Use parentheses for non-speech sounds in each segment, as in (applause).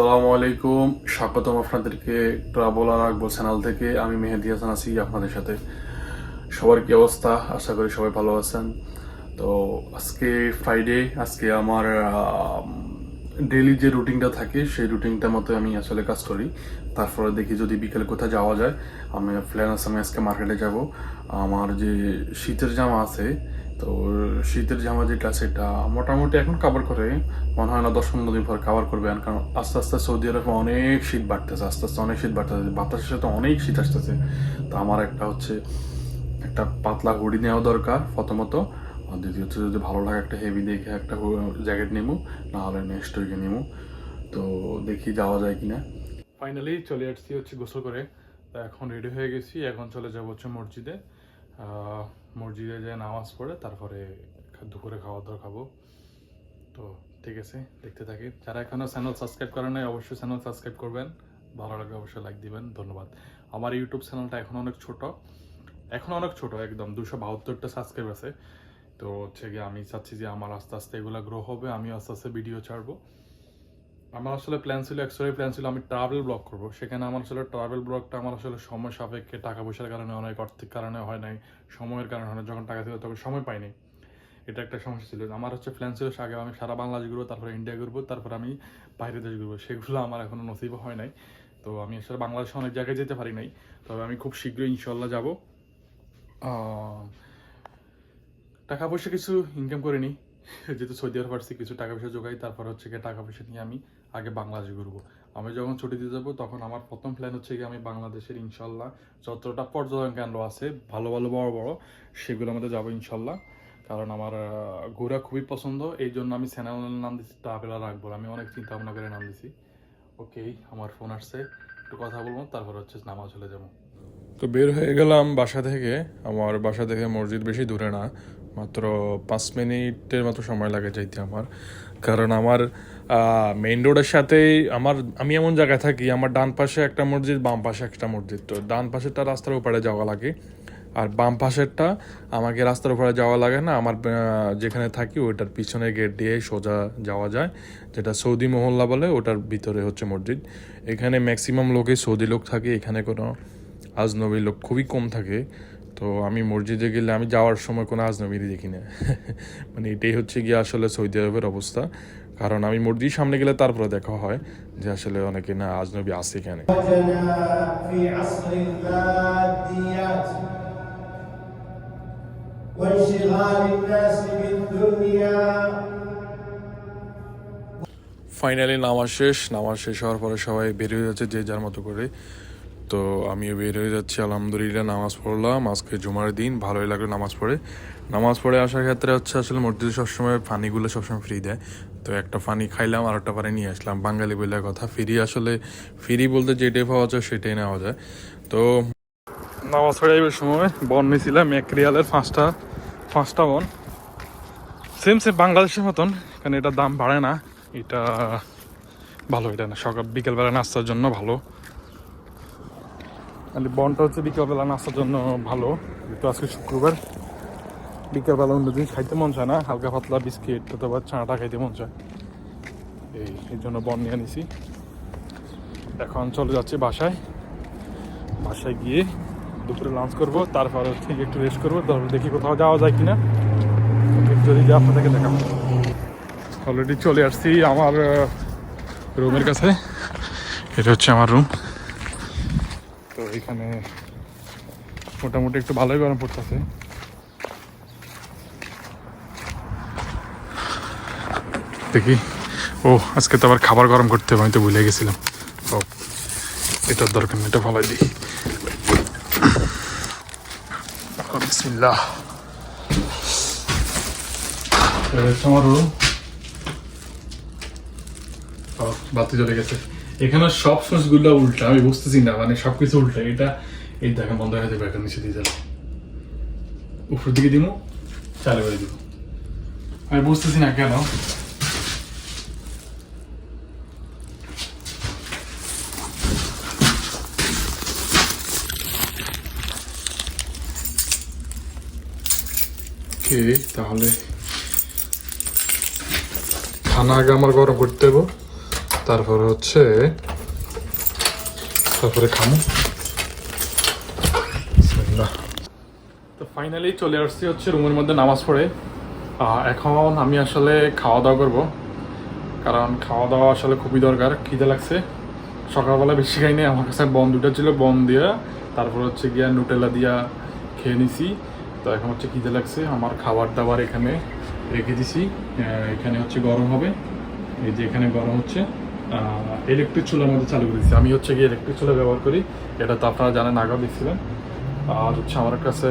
আসসালামু আলাইকুম। স্বাগতম আপনাদেরকে ট্রাভেল আর আকবর চ্যানেল থেকে। আমি মেহেদি হাসান আছি আপনাদের সাথে। সবার কি অবস্থা? আশা করি সবাই ভালো আছেন। তো আজকে ফ্রাইডে আজকে আমার ডেলি যে রুটিনটা থাকে, সেই রুটিনটা মতো আমি আসলে কাজ করি। তারপরে দেখি যদি বিকেলে কোথাও যাওয়া যায়, আমি প্ল্যান আছে, আমি আজকে মার্কেটে যাব। আমার যে শীতের জামা আছে, তো শীতের জামা যেটা সেটা মোটামুটি এখন কাভার করে। মনে হয় না দশ পনেরো দিন পর কাভার করবে, কারণ আস্তে আস্তে সৌদি আরবে অনেক শীত বাড়তেছে, আস্তে আস্তে অনেক শীত বাড়তেছে, বাতাসের সাথে অনেক শীত আসতেছে। তো আমার একটা হচ্ছে, একটা পাতলা হুডি নেওয়া দরকার প্রথমত। আর দ্বিতীয়ত যদি ভালো লাগে একটা হেভি দেখে একটা জ্যাকেট নেব না হলে নেক্সট উইকে নেব তো দেখি যাওয়া যায় কিনা। ফাইনালি চলে আসছি হচ্ছে গোসল করে। তো এখন রেডি হয়ে গেছি, এখন চলে যাব হচ্ছে মসজিদে। মসজিদে যে নামাজ পড়ে, তারপরে দুপুরে খাওয়া দাওয়া খাব। তো ঠিক আছে, দেখতে থাকি। যারা এখনও চ্যানেল সাবস্ক্রাইব করেন নাই, অবশ্যই চ্যানেল সাবস্ক্রাইব করবেন। ভালো লাগলে অবশ্যই লাইক দিবেন, ধন্যবাদ। আমার ইউটিউব চ্যানেলটা এখন অনেক ছোট। এখন অনেক ছোট, একদম দুশো বাহাত্তরটা সাবস্ক্রাইব আছে। তো হচ্ছে গিয়ে আমি চাচ্ছি যে আমার আস্তে আস্তে এগুলো গ্রো হবে আমি আস্তে আস্তে ভিডিও ছাড়বো। আমার আসলে প্ল্যান ছিল অ্যাকচুয়ালি প্ল্যান ছিল আমি ট্রাভেল ব্লগ করব। সেখানে আমার আসলে ট্রাভেল ব্লগটা আমার আসলে সময় সাপেক্ষে টাকা পয়সার কারণে অনেক, আর্থিক কারণে হয় নাই, সময়ের কারণে হয় নাই। যখন টাকা ছিল তখন সময় পাইনি। এটা একটা সমস্যা ছিল। আমার হচ্ছে প্ল্যান ছিল আগে আমি সারা বাংলাদেশ ঘুরবো, তারপরে ইন্ডিয়া ঘুরবো, তারপর আমি বাইরে দেশ ঘুরবো। সেগুলো আমার এখনও নসিব হয় নাই। তো আমি আসলে বাংলাদেশে অনেক জায়গায় যেতে পারি নাই। তবে আমি খুব শীঘ্রই ইনশাল্লাহ যাব। টাকা পয়সা কিছু ইনকাম করে নিই যেহেতু সৌদি আরব আসছি কিছু টাকা পয়সা জোগাই, তারপর হচ্ছে গিয়ে টাকা পয়সা নিয়ে আমি আগে বাংলাদেশ ঘুরবো। আমি যখন ছুটিতে যাব, তখন আমার প্রথম প্ল্যান হচ্ছে গিয়ে আমি বাংলাদেশের ইনশাল্লাহ যতটা পর্যটন কেন্দ্র আছে, ভালো ভালো, বড় বড় সেগুলোর মধ্যে যাব ইনশাল্লাহ। কারণ আমার ঘোরা খুবই পছন্দ, এই জন্য আমি চ্যানেলের নাম দিচ্ছি ট্রাভেলার রাখব। আমি অনেক চিন্তা ভাবনা করে নাম দিছি। ওকে আমার ফোন আসছে, একটু কথা বলব, তারপর হচ্ছে নামাজ চলে যাব। তো বের হয়ে গেলাম বাসা থেকে। আমার বাসা থেকে মসজিদ বেশি দূরে না। মাত্র পাঁচ মিনিটের মতো সময় লাগে যাইতে আমার। কারণ আমার মেইন রোডের সাথেই আমার, আমি এমন জায়গায় থাকি, আমার ডান পাশে একটা মসজিদ, বাম পাশে একটা মসজিদ। তো ডান পাশেরটা রাস্তার উপরে যাওয়া লাগে। আর বাম পাশেরটা আমাকে রাস্তার উপরে যাওয়া লাগে না, আমার যেখানে থাকি ওইটার পিছনে গেট দিয়ে সোজা যাওয়া যায়, যেটা সৌদি মহল্লা বলে, ওটার ভিতরে হচ্ছে মসজিদ। এখানে ম্যাক্সিমাম লোকই সৌদি লোক থাকে, এখানে কোনো আজনবী লোক খুবই কম থাকে। তো আমি মসজিদে গেলে আমি যাওয়ার সময় কোনো আজনবীরই দেখি না। (laughs) মানে এটাই হচ্ছে গিয়ে আসলে সৌদি আরবের অবস্থা। কারণ আমি মসজিদ সামনে গেলে তারপরে দেখা হয় যে আসলে অনেকে না আজনবী আসে কেন। ফাইনালি নামাজ শেষ। নামাজ শেষ হওয়ার পরে সবাই বেরিয়ে যাচ্ছে যে যার মতো করে। তো আমিও বের হয়ে যাচ্ছি, আলহামদুলিল্লাহ, নামাজ পড়লাম। আজকে জুমার দিন, ভালোই লাগল নামাজ পড়ে। নামাজ পড়ে আসার ক্ষেত্রে হচ্ছে আসলে মসজিদে সবসময় ফানিগুলো সবসময় ফ্রি দেয়। তো একটা ফানি খাইলাম আর একটা পানি নিয়ে আসলাম। বাঙালি বলে কথা ফ্রি আসলে ফ্রি বলতে যেটাই পাওয়া যায় সেটাই নেওয়া যায়। তো নামাজ পড়ে যাবার সময় বন নিয়েছিলাম এক রিয়ালের পাঁচটা পাঁচটা বন। সেম সেম বাংলাদেশের মতন, কারণ এটা দাম বাড়ে না। এটা ভালো, এটা না, সকাল, বিকেলবেলা নাস্তার জন্য ভালো। আর বনটা হচ্ছে বিকেলবেলা নাস্তার জন্য ভালো। তো আজকে শুক্রবার, বিকেলবেলা অন্যদিন খাইতে মন চায় না, হালকা পাতলা বিস্কিট অথবা চাটা খাইতে মন চায়। এই এই জন্য বন নিয়ে নিছি এখন চলে যাচ্ছি বাসায়। বাসায় গিয়ে দুপুরে লাঞ্চ করব, তারপর হচ্ছে একটু রেস্ট করব, তারপর দেখি কোথাও যাওয়া যায় কিনা। যদি যা আপনাদেরকে দেখাবো। অলরেডি চলে আসছি আমার রুমের কাছে। এটা হচ্ছে আমার রুম এখানে মোটামুটি একটু ভালোই গরম পড়তেছে। দেখি। ও, আজকে তো আবার খাবার গরম করতে হবে, আমি তো ভুলে গেছিলাম। ও, এটার দরকার নেই, এটা ভালোই দিই। আমার বাতি জ্বলে গেছে। এখানে সব সুইচগুলো উল্টা, আমি বুঝতেছি না মানে সবকিছু উল্টা। এটা, এই দেখেন, বন্ধ হয়ে যাবে এখন নিচে দিয়ে যাবে উপর দিকে দিব চালু করে দিব আমি বুঝতেছি না কেন। তাহলে খানা আগে আমার গরম করতে হবে। তারপরে হচ্ছে, তারপরে খামু। তো ফাইনালি চলে আসছি হচ্ছে রুমের মধ্যে নামাজ পড়ে। এখন আমি আসলে খাওয়া দাওয়া করব। কারণ খাওয়া দাওয়া আসলে খুবই দরকার, খিদে লাগছে। সকালবেলা বেশি খাইনি, আমার কাছে বন দুটো ছিল, বন দিয়া। তারপর হচ্ছে গিয়া নুটেলা দিয়া খেয়ে নিছি। তো এখন হচ্ছে খিদে লাগছে, আমার খাবার দাবার এখানে রেখে দিছি। এখানে হচ্ছে গরম হবে। এই যে এখানে গরম হচ্ছে। ইলেকট্রিক চুলার মধ্যে চালু করে দিচ্ছি আমি হচ্ছে গিয়ে ইলেকট্রিক চুলা ব্যবহার করি। এটা তো আপনারা জানেন, আগেও দিচ্ছিলেন আর হচ্ছে আমার কাছে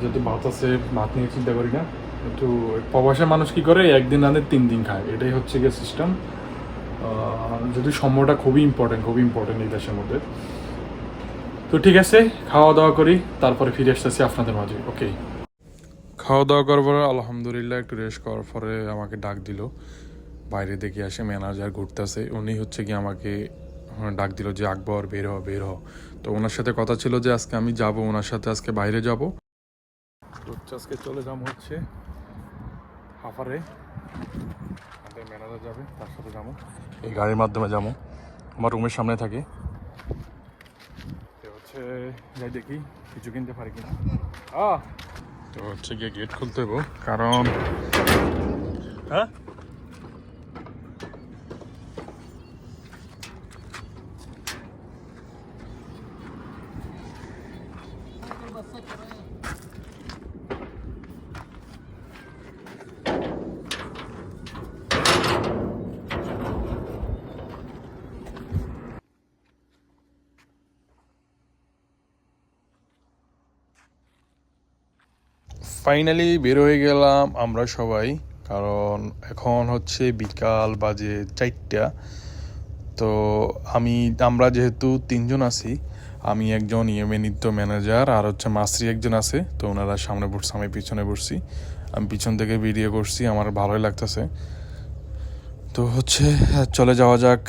যেহেতু ভাত আছে, ভাত নিয়ে চিন্তা করি না। একটু প্রবাসের মানুষ কি করে? একদিন রাঁধে তিন দিন খায়। এটাই হচ্ছে গিয়ে সিস্টেম যদি সময়টা খুবই ইম্পর্টেন্ট খুবই ইম্পর্টেন্ট এই দেশের মধ্যে। তো ঠিক আছে, খাওয়া দাওয়া করি, তারপরে ফিরে আসতেছি আপনাদের মাঝে। ওকে খাওয়া দাওয়া করার পরে আলহামদুলিল্লাহ, একটু রেস্ট করার পরে আমাকে ডাক দিল। বাইরে দেখে আসে ম্যানেজার ঘুরতেছে। উনি হচ্ছে কি আমাকে হ্যাঁ, ডাক দিল যে আকবর বের হ বের হ। তো ওনার সাথে কথা ছিল যে আজকে আমি যাব ওনার সাথে আজকে বাইরে যাব। হচ্ছে আজকে চলে যাব হচ্ছে হাফারে। আমাদের ম্যানেজার যাবে তার সাথে যাব। এই গাড়ির মাধ্যমে যাব। আমার রুমের সামনে থাকে। হচ্ছে যাই দেখি কিছু কিনতে পারি কিনা। তো হচ্ছে গিয়ে গেট খুলতে হব কারণ হ্যাঁ? ফাইনালি বের হয়ে গেলাম আমরা সবাই, কারণ এখন হচ্ছে বিকাল বাজে চারটা। তো আমি, আমরা যেহেতু তিনজন আছি, আমি একজন ইএমএ নৃত্য ম্যানেজার, আর হচ্ছে মাসরি একজন আছে, তো ওনারা সামনে বসছে, আমি পিছনে বসছি। আমি পিছন থেকে ভিডিও করছি, আমার ভালোই লাগতেছে। তো হচ্ছে, চলে যাওয়া যাক।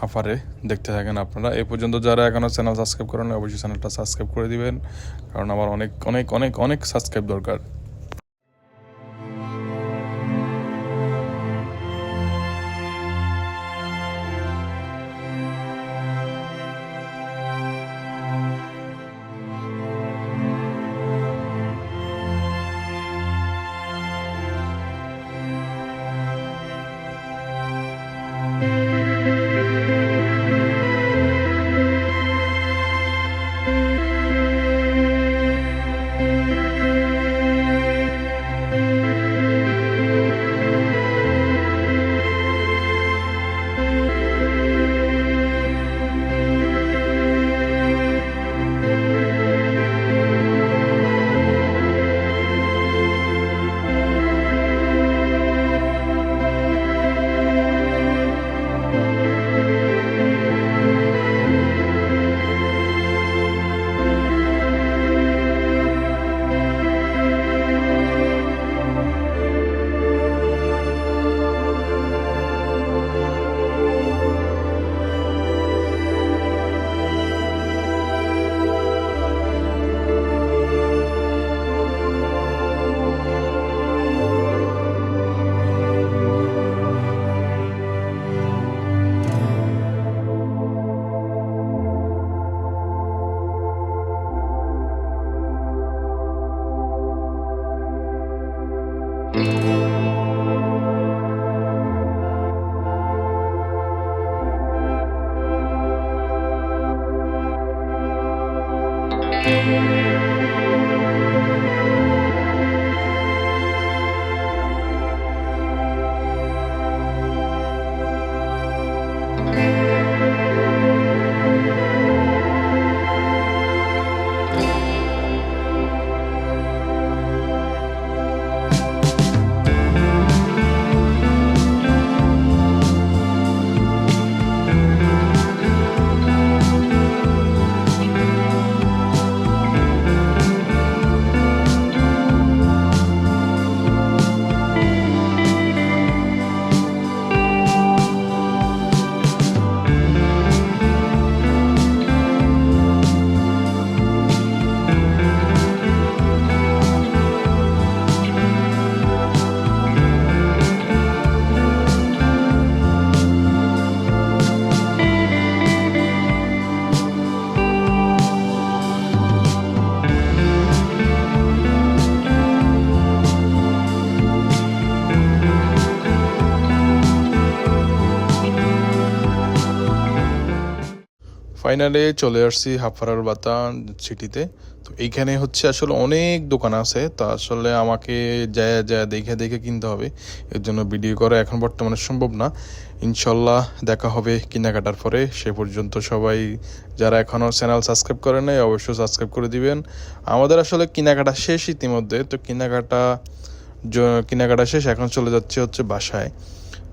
হাফারে দেখতে থাকেন আপনারা। এ পর্যন্ত যারা এখনও চ্যানেল সাবস্ক্রাইব করেন অবশ্যই চ্যানেলটা সাবস্ক্রাইব করে দিবেন। কারণ আমার অনেক অনেক অনেক অনেক সাবস্ক্রাইব দরকার। ফাইনালে চলে আসছি হাফারার বাতান সিটিতে তো এইখানে হচ্ছে আসলে অনেক দোকান আছে। তা আসলে আমাকে যায় যায় দেখে দেখে কিনতে হবে। এর জন্য ভিডিও করা এখন বর্তমানে সম্ভব না। ইনশাল্লাহ দেখা হবে কেনাকাটার পরে। সে পর্যন্ত সবাই যারা এখনও চ্যানেল সাবস্ক্রাইব করে নাই, অবশ্যই সাবস্ক্রাইব করে দিবেন। আমাদের আসলে কেনাকাটা শেষ ইতিমধ্যে। তো কেনাকাটা কেনাকাটা শেষ। এখন চলে যাচ্ছে হচ্ছে বাসায়।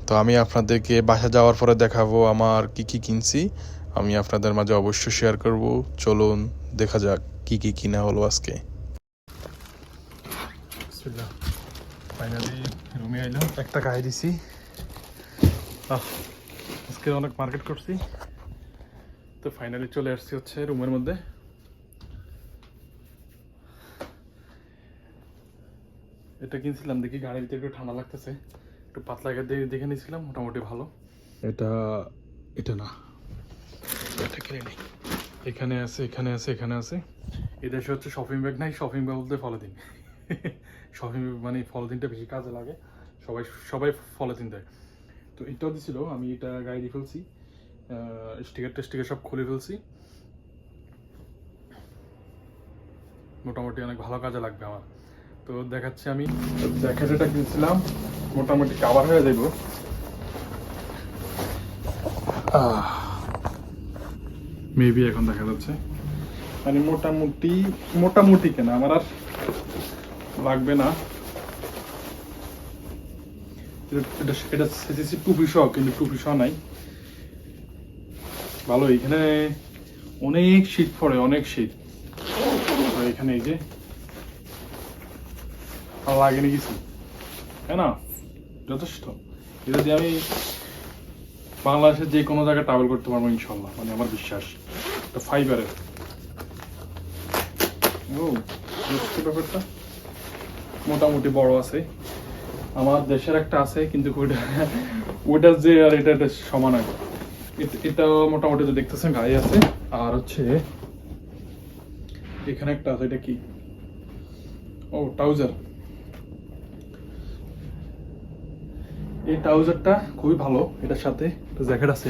তো আমি আপনাদেরকে বাসা যাওয়ার পরে দেখাবো আমার কি কি কিনছি। আমি আপনাদের মাঝে অবশ্যই শেয়ার করব। চলুন দেখা যাক কি কি কিনা হলো আজকে। ফাইনালি রুমে আইলাম। একটা গায়ে দিছি। আজকে অনেক মার্কেট করছি। তো ফাইনালি চলে আসছি হচ্ছে রুমের মধ্যে। এটা কিনছিলাম দেখি গাড়ির ভিতরে একটু ঠান্ডা লাগতেছে। একটু পাতলা গায়ে দেখে দেখে নিয়েছিলাম মোটামুটি ভালো। এটা এটা না। এটা কিনে নেই এখানে আছে এখানে আছে এখানে আছে। এদেশে হচ্ছে শপিং ব্যাগ নাই শপিং ব্যাগ বলতে পলিথিন শপিং (laughs) মানে পলিথিনটা বেশি কাজে লাগে। সবাই সবাই পলিথিন দেয়। তো এটাও দিছিল আমি এটা গায়ে দিয়ে ফেলছি। স্টিকার টেস্টিকার সব খুলে ফেলছি। মোটামুটি অনেক ভালো কাজে লাগবে আমার। তো দেখাচ্ছি আমি। জ্যাকেটটা কিনছিলাম মোটামুটি কাভার হয়ে যাইব। মেবি এখন দেখা যাচ্ছে। মানে মোটামুটি মোটামুটি কেনা? আমার আর লাগবে না। এটা- এটা টুপি সহ, কিন্তু টুপি সহ নাই। ভালো, এখানে অনেক শীত পড়ে, অনেক শীত। আর এখানে এই যে, আর লাগেনি কিছু। তাই না? যথেষ্ট। এটা দিয়ে আমি বাংলাদেশের যে কোনো জায়গায় ট্রাভেল করতে পারব ইনশাল্লাহ মানে আমার বিশ্বাস। এটা ফাইবারের। ব্যাপারটা। মোটামুটি বড় আছে। আমার দেশের একটা আছে, কিন্তু ওইটা যে আর এটা এটা সমান আগে এটা মোটামুটি তো দেখতেছেন গায়ে আছে। আর হচ্ছে এখানে একটা আছে, এটা কি? ও, ট্রাউজার। এই ট্রাউজারটা খুবই ভালো, এটার সাথে একটা জ্যাকেট আছে।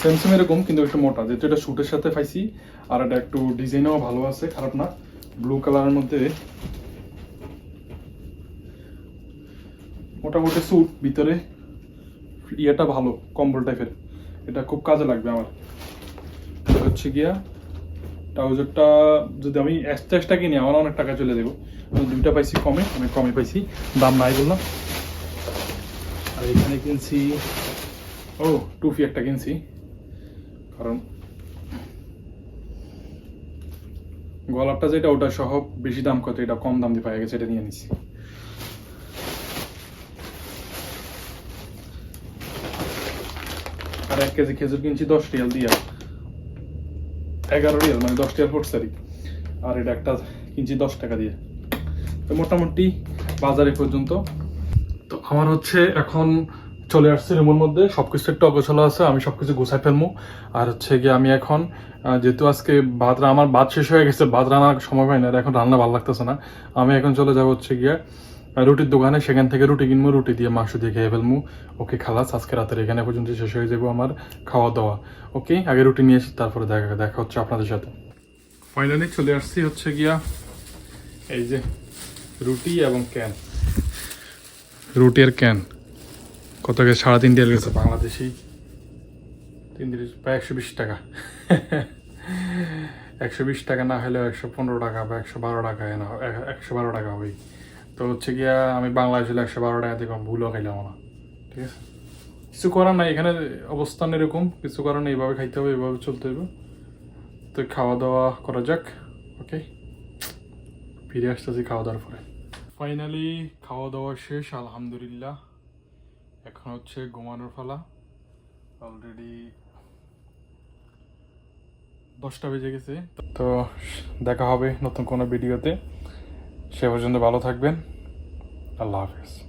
স্যামসাং এরকম, কিন্তু একটু মোটা। যেহেতু এটা শুটের সাথে পাইছি, আর এটা একটু ডিজাইনও ভালো আছে, খারাপ না। ব্লু কালারের মধ্যে। মোটামুটি স্যুট ভিতরে ইয়েটা ভালো, কম্বল টাইপের এটা খুব কাজে লাগবে আমার। হচ্ছে গিয়া ট্রাউজারটা যদি আমি এক্সট্রা এক্সট্রা কিনি, আমার অনেক টাকা চলে দেবো দুইটা পাইছি কমে, আমি কমে পাইছি, দাম নাই বললাম। আর এখানে কিনছি, ও, টুপি একটা কিনছি। কারণ গলারটা যেটা, ওটা সহ বেশি দাম কত? এটা কম দাম দিয়ে পাওয়া গেছে, এটা নিয়ে নিছি। আর এক কেজি খেজুর কিনছি দশ রিয়াল দিয়া। এগারো রিয়াল মানে দশ রিয়াল পড়ছে আর আর এটা একটা কিনছি দশ টাকা দিয়ে। তো মোটামুটি বাজারে পর্যন্ত। তো আমার হচ্ছে এখন চলে আসছে রুমের মধ্যে। সবকিছু একটু অগোছালো আছে, আমি সবকিছু গুছাই ফেলব আর হচ্ছে গিয়ে আমি এখন যেহেতু আজকে ভাত আমার ভাত শেষ হয়ে গেছে, ভাত রান্নার সময় হয় না এখন রান্না ভালো লাগতেছে না। আমি এখন চলে যাব হচ্ছে গিয়ে রুটির দোকানে। সেখান থেকে রুটি কিনবো রুটি দিয়ে মাংস দিয়ে খেয়ে ফেলব ওকে, খালাস, আজকে রাতের এখানে পর্যন্ত শেষ হয়ে যাব আমার খাওয়া দাওয়া ওকে, আগে রুটি নিয়ে এসি তারপরে দেখা দেখা হচ্ছে আপনাদের সাথে। ফাইনালি চলে আসছি হচ্ছে গিয়া এই যে রুটি এবং ক্যান। রুটি আর ক্যান। কত গেছে সাড়ে তিন দিয়ে গেছে বাংলাদেশি। তিন দিয়ে প্রায় একশো বিশ টাকা। (laughs) একশো বিশ টাকা না হলেও একশো পনেরো টাকা বা একশো বারো টাকা না, একশো বারো টাকা হবেই। তো হচ্ছে গিয়া আমি বাংলাদেশ হলে একশো বারো টাকা দিয়ে কম ভুলও খাইলাম না, ঠিক আছে? কিছু করার নাই, এখানে অবস্থান এরকম, কিছু করার নেই এইভাবে খাইতে হবে এইভাবে চলতে হবে। তো খাওয়া দাওয়া করা যাক, ওকে? ফিরে আসতেছি খাওয়া দাওয়ার পরে। ফাইনালি খাওয়া দাওয়া শেষ, আলহামদুলিল্লাহ। এখন হচ্ছে ঘুমানোর ফলা অলরেডি দশটা বেজে গেছে। তো দেখা হবে নতুন কোনো ভিডিওতে। সে পর্যন্ত ভালো থাকবেন। আল্লাহ হাফেজ।